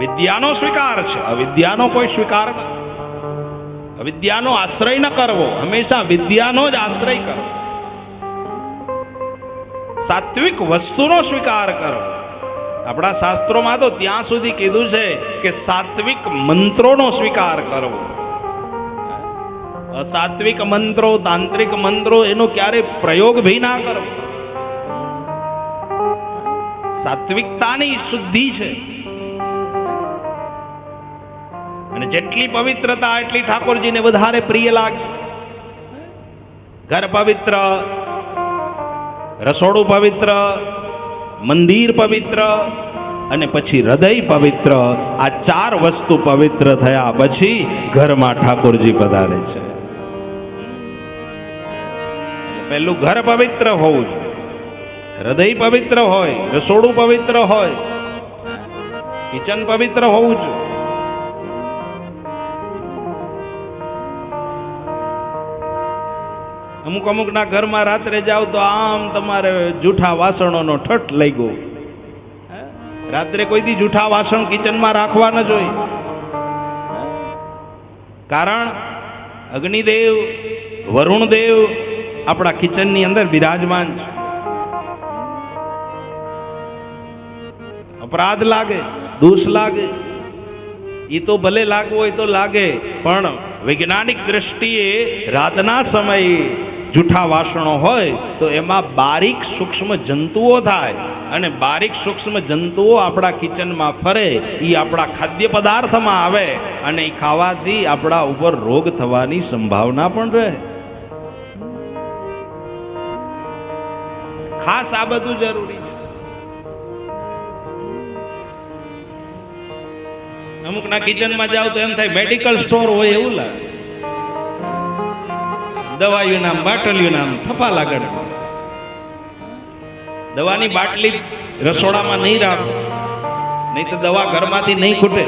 વિદ્યાનો સ્વીકાર છે. અવિદ્યાનો કોઈ સ્વીકાર નથી. અવિદ્યાનો આશ્રય ન કરવો. હંમેશા વિદ્યાનો જ આશ્રય કરવો. સાત્વિક વસ્તુનો સ્વીકાર કરવો. આપણા શાસ્ત્રોમાં તો ત્યાં સુધી કીધું છે કે સાત્વિક મંત્રોનો સ્વીકાર કરવો. અસાત્વિક મંત્રો, તાંત્રિક મંત્રો, એનો ક્યારે પ્રયોગ ભી ના કરવો. સાત્વિકતાની શુદ્ધિ છે. અને જેટલી પવિત્રતા, એટલી ઠાકોરજીને વધારે પ્રિય લાગે. ઘર પવિત્ર, રસોડું પવિત્ર, મંદિર પવિત્ર, અને પછી હૃદય પવિત્ર, આ ચાર વસ્તુ પવિત્ર થયા પછી ઘરમાં ઠાકોરજી પધારે છે. પહેલું ઘર પવિત્ર હોવું જોઈએ. હૃદય પવિત્ર હોય, રસોડું પવિત્ર હોય, કિચન પવિત્ર હોવું જોઈએ. અમુક અમુકના ઘરમાં રાત્રે જાઓ તો આમ તમારે જૂઠા વાસણોનો ઠઠ લઈ ગયો? રાત્રે કોઈથી જૂઠા વાસણ કિચનમાં રાખવા ન જોઈએ? કારણ અગ્નિદેવ, વરુણદેવ આપણા કિચનની અંદર બિરાજમાન છે અપરાધ લાગે, દોષ લાગે એ તો ભલે લાગવું હોય તો લાગે, પણ વૈજ્ઞાનિક દ્રષ્ટિએ રાતના સમયે જૂઠા વાસણો હોય તો એમાં બારીક સૂક્ષ્મ જંતુઓ થાય. અને બારીક સૂક્ષ્મ જંતુઓ આપણા કિચનમાં ફરે એ આપણા ખાદ્ય પદાર્થમાં આવે અને એ ખાવાથી આપણા ઉપર રોગ થવાની સંભાવના પણ રહે. ખાસ આ બધું જરૂરી છે. અમુકના કિચનમાં જાવ તો એમ થાય મેડિકલ સ્ટોર હોય એવું લાગે. દવાયું નામ બાટલીયું નામ થપા લાગડ દવાની બાટલી રસોડામાં નહીં રાખો. નહીં તો દવા ઘરમાંથી નહીં ખૂટે.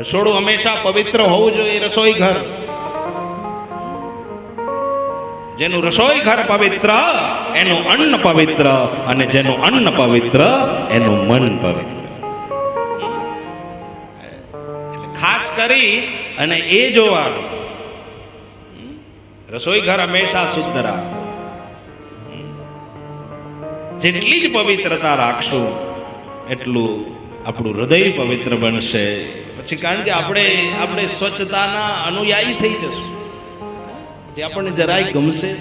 રસોડું હંમેશા પવિત્ર હોવું જોઈએ રસોઈ ઘર. જેનું રસોઈ ઘર પવિત્ર, એનું અન્ન પવિત્ર, અને જેનું અન્ન પવિત્ર, એનું મન પવિત્ર. ખાસ કરી અને એ જોવાનું. રસોઈ ઘર હંમેશા શુદ્ધ રાખો. જેટલી જ પવિત્રતા રાખશું, એટલું આપણું હૃદય પવિત્ર બનશે. પછી કારણ કે આપણે આપણે સ્વચ્છતાના અનુયાયી થઈ જશું. જે આપણને જરાય ગમશે.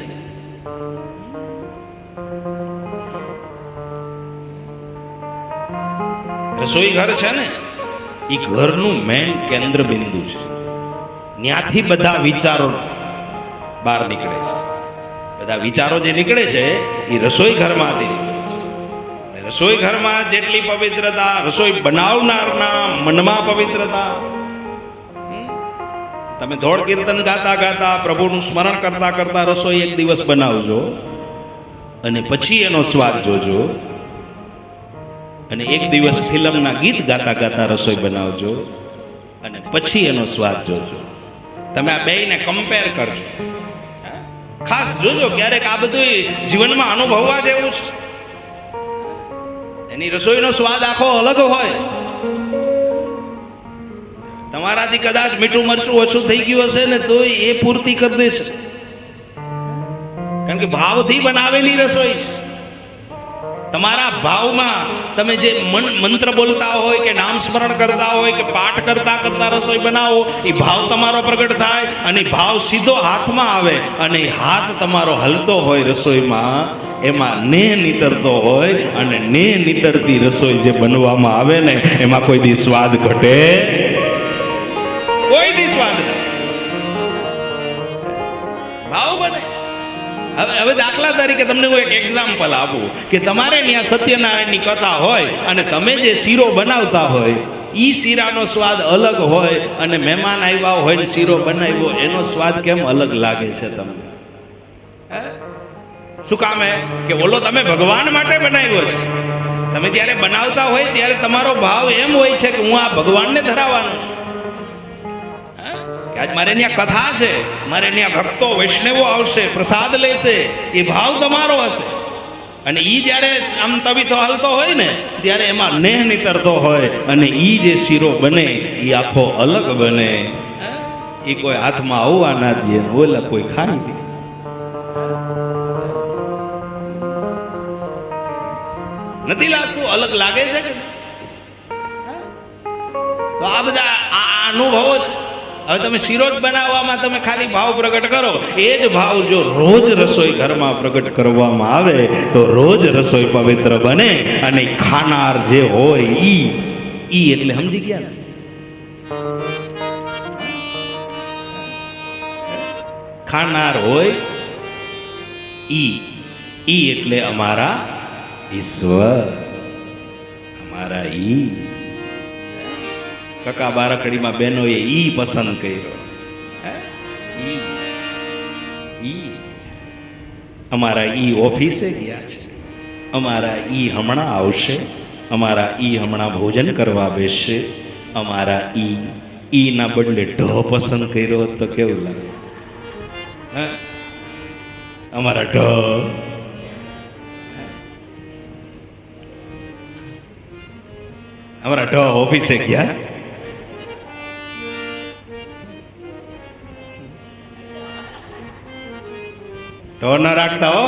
રસોઈ ઘર છે ને એ ઘરનું મેન કેન્દ્ર બિંદુ છે. ત્યાંથી બધા વિચારો બહાર નીકળે છે. બધા વિચારો જે નીકળે છે, એ રસોઈ ઘરમાંથી રસોઈ ઘરમાં જેટલી પવિત્રતા, રસોઈ બનાવનારના મનમાં પવિત્રતા તમે ધોળ કીર્તન ગાતા ગાતા, પ્રભુનું સ્મરણ કરતા કરતા રસોઈ એક દિવસ બનાવજો અને પછી એનો સ્વાદ જોજો અને એક દિવસ ફિલ્મના ગીત ગાતા ગાતા રસોઈ બનાવજો અને પછી એનો સ્વાદ જોજો. તમે આ બેયને કમ્પેર કરજો. ખાસ જોજો ક્યારેક આ બધું જીવનમાં અનુભવવા જેવું છે. એની રસોઈનો સ્વાદ આખો અલગ હોય. તમારાથી કદાચ મીઠું મરચું ઓછું થઈ ગયું હશે ને તો એ પૂર્તિ કરી દેશે. કારણ કે ભાવથી બનાવેલી રસોઈ છે. તમારા ભાવમાં તમે જે મન, મંત્ર બોલતા હોય કે નામ સ્મરણ કરતા હોય કે પાઠ કરતા કરતા રસોઈ બનાવો, એ ભાવ તમારો પ્રગટ થાય અને ભાવ સીધો હાથમાં આવે અને હાથ તમારો હલતો હોય રસોઈમાં, એમાં ને નીતરતો હોય અને ને નીતરતી રસોઈ જે બનવામાં આવે ને, એમાં કોઈ દી સ્વાદ ઘટે કોઈ દી સ્વાદ ભાવ બને. હવે હવે દાખલા તરીકે તમને હું એક એક્ઝામ્પલ આપું કે તમારે ત્યાં સત્યનારાયણની કથા હોય અને તમે જે શીરો બનાવતા હોય એ શીરાનો સ્વાદ અલગ હોય અને મહેમાન આવ્યા હોય ને શીરો બનાવ્યો, એનો સ્વાદ કેમ અલગ લાગે છે તમને? શું કામ કે ઓલો તમે ભગવાન માટે બનાવ્યો છે. તમે જ્યારે બનાવતા હોય ત્યારે તમારો ભાવ એમ હોય છે કે હું આ ભગવાનને ધરાવવાનો છું. આજ મારે ત્યાં કથા છે. મારે ત્યાં ભક્તો વૈષ્ણવો આવશે, પ્રસાદ લેશે, એ ભાવ તમારો હશે. અને ઈ જ્યારે આમ તવીતો હાલતો હોય ને, ત્યારે એમાં નેહ નીતરતો હોય અને ઈ જે શીરો બને એ આખો અલગ બને. એ કોઈ હાથમાં આવવા ના દે, ઓલા કોઈ ખાઈ નથી લાગતું? અલગ લાગે છે કે તો આ બધા આ અનુભવો છે. હવે તમે શિરોજ બનાવવામાં તમે ખાલી ભાવ પ્રગટ કરો. એ જ ભાવ જો રોજ રસોઈ ઘરમાં પ્રગટ કરવામાં આવે, તો રોજ રસોઈ પવિત્ર બને અને ખાનાર જે હોય ઈ ઈ એટલે સમજી ગયા ને? ખાનાર હોય ઈ ઈ એટલે અમારા ઈશ્વર. અમારા ઈ. કકા બારકડીમાં બહેનોએ ઈ પસંદ કર્યો. ઈ. અમારા ઈ ઓફિસે ગયા છે. અમારા ઈ હમણાં આવશે. અમારા ઈ હમણાં ભોજન કરવા બેસશે. અમારા ઈ ઈ ના બદલે ઢ પસંદ કર્યો તો કેવું લાગે? હા? અમારા ઢ. અમારા ઢ ઓફિસે ગયા? ઢ ના રાખતા હો